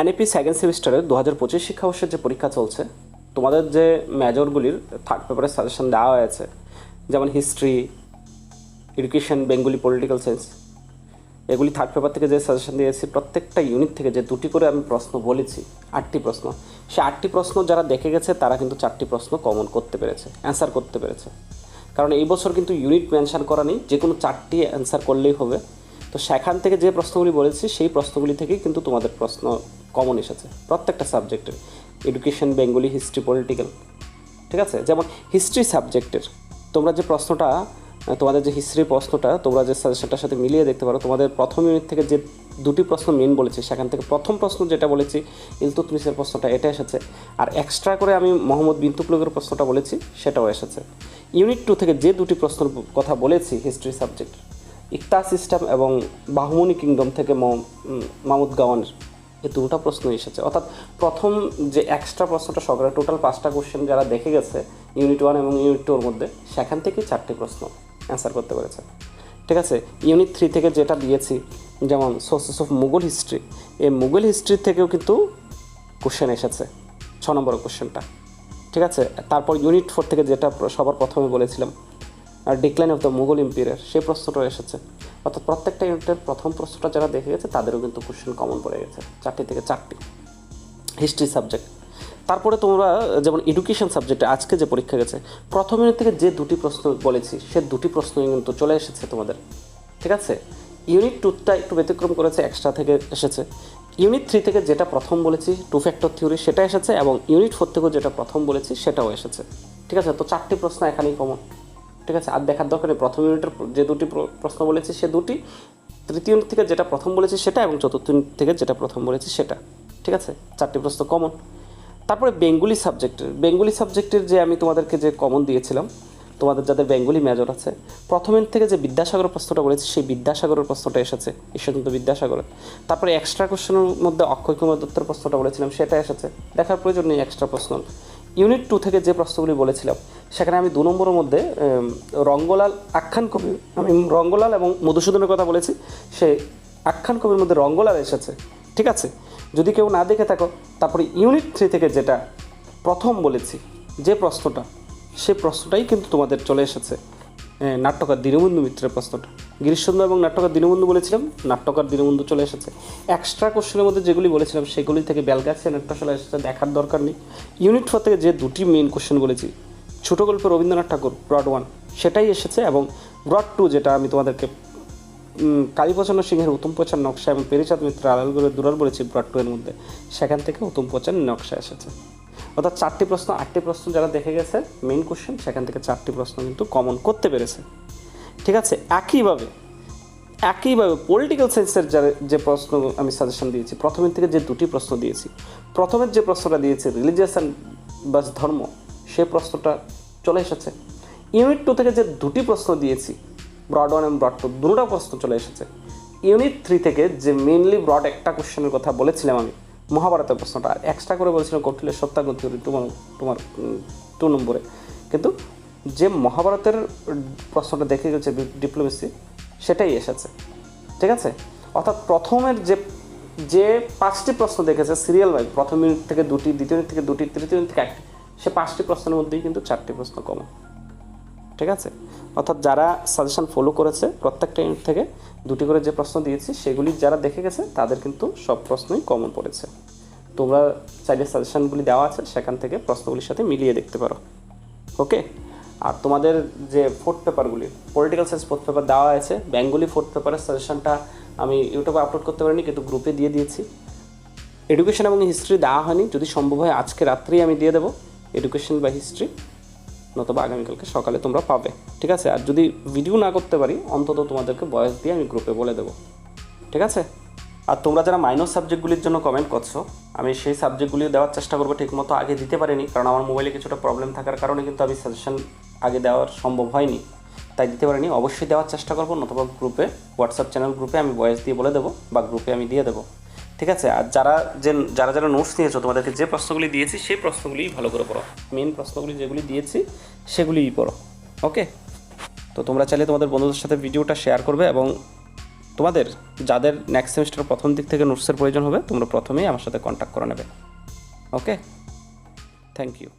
NAP second সেমিস্টারে দু হাজার পঁচিশ শিক্ষাবর্ষের যে পরীক্ষা চলছে, তোমাদের যে মেজরগুলির থার্ড পেপারের সাজেশন দেওয়া হয়েছে, যেমন history education Bengali political science এগুলি থার্ড পেপার থেকে যে সাজেশন দিয়েছি, প্রত্যেকটা ইউনিট থেকে যে দুটি করে আমি প্রশ্ন বলেছি, আটটি প্রশ্ন, সে আটটি প্রশ্ন যারা দেখে গেছে, তারা কিন্তু চারটি প্রশ্ন কমন করতে পেরেছে অ্যান্সার করতে পেরেছে। কারণ এই বছর কিন্তু ইউনিট মেনশন করা নেই যে কোনো চারটি অ্যান্সার করলেই হবে। তো সেখান থেকে যে প্রশ্নগুলি বলেছি, সেই প্রশ্নগুলি থেকেই কিন্তু তোমাদের প্রশ্ন কমন এসেছে প্রত্যেকটা সাবজেক্টের এডুকেশন বেঙ্গলি হিস্ট্রি পলিটিক্যাল ঠিক আছে? যেমন হিস্ট্রি সাবজেক্টের তোমরা যে প্রশ্নটা, তোমাদের যে হিস্ট্রি প্রশ্নটা, তোমরা যে সাজেশনটার সাথে মিলিয়ে দেখতে পারো, তোমাদের প্রথম ইউনিট থেকে যে দুটি প্রশ্ন মেন বলেছি, সেখান থেকে প্রথম প্রশ্ন যেটা বলেছি ইলতুতমিসের প্রশ্নটা, এটা এসেছে। আর এক্সট্রা করে আমি মোহাম্মদ বিন তুগলকের প্রশ্নটা বলেছি, সেটাও এসেছে। ইউনিট টু থেকে যে দুটি প্রশ্নের কথা বলেছি হিস্ট্রি সাবজেক্ট ইকতা সিস্টেম এবং বাহুমনি কিংডম থেকে মামুদ গাওয়ানের এই দুটো প্রশ্ন এসেছে। অর্থাৎ প্রথম যে এক্সট্রা প্রশ্নটা সকালে টোটাল পাঁচটা কোশ্চেন যারা দেখে গেছে ইউনিট ওয়ান এবং ইউনিট টুর মধ্যে, সেখান থেকেই চারটি প্রশ্ন অ্যান্সার করতে পেরেছে। ঠিক আছে? ইউনিট থ্রি থেকে যেটা দিয়েছি, যেমন সোর্সেস অফ মুঘল হিস্ট্রি এই মুঘল হিস্ট্রি থেকেও কিন্তু কোশ্চেন এসেছে, ছ নম্বর কোশ্চেনটা ঠিক আছে? তারপর ইউনিট ফোর থেকে যেটা সবার প্রথমে বলেছিলাম decline of the Mughal empire সেই প্রশ্নটাও এসেছে। অর্থাৎ প্রত্যেকটা ইউনিটের প্রথম প্রশ্নটা যারা দেখে গেছে তাদেরও কিন্তু কোশ্চেন কমন পড়ে গেছে, চারটি থেকে চারটি। হিস্ট্রি সাবজেক্ট তারপরে তোমরা যেমন এডুকেশন সাবজেক্টে আজকে যে পরীক্ষা গেছে, প্রথম ইউনিট থেকে যে দুটি প্রশ্ন বলেছি, সে দুটি প্রশ্নই কিন্তু চলে এসেছে তোমাদের। ঠিক আছে? ইউনিট টুটা একটু ব্যতিক্রম করেছে এক্সট্রা থেকে এসেছে। ইউনিট থ্রি থেকে যেটা প্রথম বলেছি টু ফ্যাক্টর থিওরি সেটা এসেছে এবং ইউনিট ফোর থেকেও যেটা প্রথম বলেছি, সেটাও এসেছে। ঠিক আছে? তো চারটি প্রশ্ন এখানেই কমন ঠিক আছে, আর দেখার দরকার প্রথম ইউনিটের যে দুটি প্র- প্রশ্ন বলেছি, সে দুটি, তৃতীয় ইউনিট থেকে যেটা প্রথম বলেছি সেটা এবং চতুর্থ ইউনিট থেকে যেটা প্রথম বলেছি সেটা, ঠিক আছে? চারটি প্রশ্ন কমন তারপরে বেঙ্গলি সাবজেক্টের বেঙ্গলি সাবজেক্টের যে আমি তোমাদেরকে যে কমন দিয়েছিলাম, তোমাদের যাদের বেঙ্গলি মেজর আছে, প্রথম ইউনিট থেকে যে বিদ্যাসাগরের প্রশ্নটা বলেছি, সেই বিদ্যাসাগরের প্রশ্নটা এসেছে, ঈশ্বরচন্দ্র বিদ্যাসাগরের। তারপরে এক্সট্রা কোশ্চেনের মধ্যে অক্ষয় কুমার দত্তের প্রশ্নটা বলেছিলাম, সেটা এসেছে। দেখার প্রয়োজন নেই এক্সট্রা প্রশ্ন। ইউনিট টু থেকে যে প্রশ্নগুলি বলেছিলাম, সেখানে আমি দু নম্বরের মধ্যে রঙ্গলাল আখ্যান কবি আমি রঙ্গলাল এবং মধুসূদনের কথা বলেছি, সেই আখ্যান কবির মধ্যে রঙ্গলাল এসেছে, ঠিক আছে? যদি কেউ না দেখে থাকো, তারপরে ইউনিট থ্রি থেকে যেটা প্রথম বলেছি, যে প্রশ্নটা, সে প্রশ্নটাই কিন্তু তোমাদের চলে এসেছে নাট্যকার দীনবন্ধু মিত্রের প্রশ্নটা। গিরিশচন্দ্র এবং নাট্যকার দীনবন্ধু বলেছিলাম নাট্যকার দীনবন্ধু চলে এসেছে। এক্সট্রা কোশ্চেনের মধ্যে যেগুলি বলেছিলাম সেগুলি থেকে বেলগাছিয়া চলে এসেছে দেখার দরকার নেই। ইউনিট ফোর থেকে যে দুটি মেইন কোশ্চেন বলেছি ছোট গল্পে রবীন্দ্রনাথ ঠাকুর ব্রড ওয়ান সেটাই এসেছে এবং ব্রড টু যেটা আমি তোমাদেরকে উম, কালীপ্রচন্ড সিংহের উত্তম প্রচার নকশা এবং পেরিচাঁদ মিত্র আলালগড়ের দুরাল বলেছি ব্রড টু এর মধ্যে সেখান থেকে উত্তম প্রচার নকশা এসেছে। অর্থাৎ চারটি প্রশ্ন আটটি প্রশ্ন যারা দেখে গেছে মেইন কোশ্চেন সেখান থেকে চারটি প্রশ্ন কিন্তু কমন করতে পেরেছে। ঠিক আছে? একইভাবে একইভাবে পলিটিক্যাল সায়েন্সের যে প্রশ্ন আমি সাজেশন দিয়েছি, প্রথমের থেকে যে দুটি প্রশ্ন দিয়েছি, প্রথমের যে প্রশ্নটা দিয়েছি রিলিজিয়াস অ্যান্ড বাস ধর্ম, সে প্রশ্নটা চলে এসেছে। ইউনিট টু থেকে যে দুটি প্রশ্ন দিয়েছি ব্রড ওয়ান এবং ব্রড টু দুটো প্রশ্ন চলে এসেছে। ইউনিট থ্রি থেকে যে মেনলি ব্রড একটা কোশ্চেনের কথা বলেছিলাম আমি, মহাভারতের প্রশ্নটা, আর এক্সট্রা করে বলেছিলাম কৌটিল্যের সত্যাগ্রহ তোমার তোমার টু নম্বরে। কিন্তু যে মহাভারতের প্রশ্নটা দেখে গেছে ডিপ্লোমেসি সেটাই এসেছে। ঠিক আছে? অর্থাৎ প্রথমের যে যে পাঁচটি প্রশ্ন দেখেছে সিরিয়াল ওয়াইজ প্রথম ইউনিট থেকে দুটি, দ্বিতীয় থেকে দুটি, তৃতীয় থেকে একটি, সে পাঁচটি প্রশ্নের মধ্যেই কিন্তু চারটি প্রশ্ন কমন ঠিক আছে? অর্থাৎ যারা সাজেশন ফলো করেছে প্রত্যেকটা ইউনিট থেকে দুটি করে যে প্রশ্ন দিয়েছি, সেগুলি যারা দেখে গেছে, তাদের কিন্তু সব প্রশ্নই কমন পড়েছে। তোমরা চাইলে সাজেশনগুলি দেওয়া আছে, সেখান থেকে প্রশ্নগুলির সাথে মিলিয়ে দেখতে পারো। ওকে আর তোমাদের যে ফোর্থ পেপারগুলি পলিটিক্যাল সায়েন্স ফোর্থ পেপার দেওয়া আছে বেঙ্গলি ফোর্থ পেপারের সাজেশনটা আমি ইউটিউবে আপলোড করতে পারিনি, কিন্তু গ্রুপে দিয়ে দিয়েছি। এডুকেশন এবং হিস্ট্রি দেওয়া হয়নি, যদি সম্ভব হয় আজকে রাত্রেই আমি দিয়ে দেবো এডুকেশন বা হিস্ট্রি নতুবা আগামীকালকে সকালে তোমরা পাবে, ঠিক আছে? আর যদি ভিডিও না করতে পারি, অন্তত তোমাদেরকে বয়স দিয়ে আমি গ্রুপে বলে দেবো, ঠিক আছে? আর তোমরা যারা মাইনর সাবজেক্টগুলির জন্য কমেন্ট করছ, আমি সেই সাবজেক্টগুলি দেওয়ার চেষ্টা করব, ঠিকমতো আগে দিতে পারিনি, কারণ আমার মোবাইলে কিছুটা প্রবলেম থাকার কারণে কিন্তু আমি সাজেশন আগে দেওয়ার সম্ভব হয়নি, তাই দিতে পারিনি। অবশ্যই দেওয়ার চেষ্টা করব, নতুবা গ্রুপে হোয়াটসঅ্যাপ চ্যানেল গ্রুপে আমি ভয়েস দিয়ে বলে দেবো বা গ্রুপে আমি দিয়ে দেবো। ঠিক আছে? আর যারা যে, যারা যারা নোটস নিয়েছো, তোমাদেরকে যে প্রশ্নগুলি দিয়েছি, সেই প্রশ্নগুলিই ভালো করে পড়ো। মেন প্রশ্নগুলি যেগুলি দিয়েছি, সেগুলিই পড়ো। ওকে তো তোমরা চাইলে তোমাদের বন্ধুদের সাথে ভিডিওটা শেয়ার করবে এবং তোমাদের যাদের নেক্সট সেমিস্টার প্রথম দিক থেকে নোটসের প্রয়োজন হবে, তোমরা প্রথমেই আমার সাথে কন্ট্যাক্ট করে নেবে। Okay thank you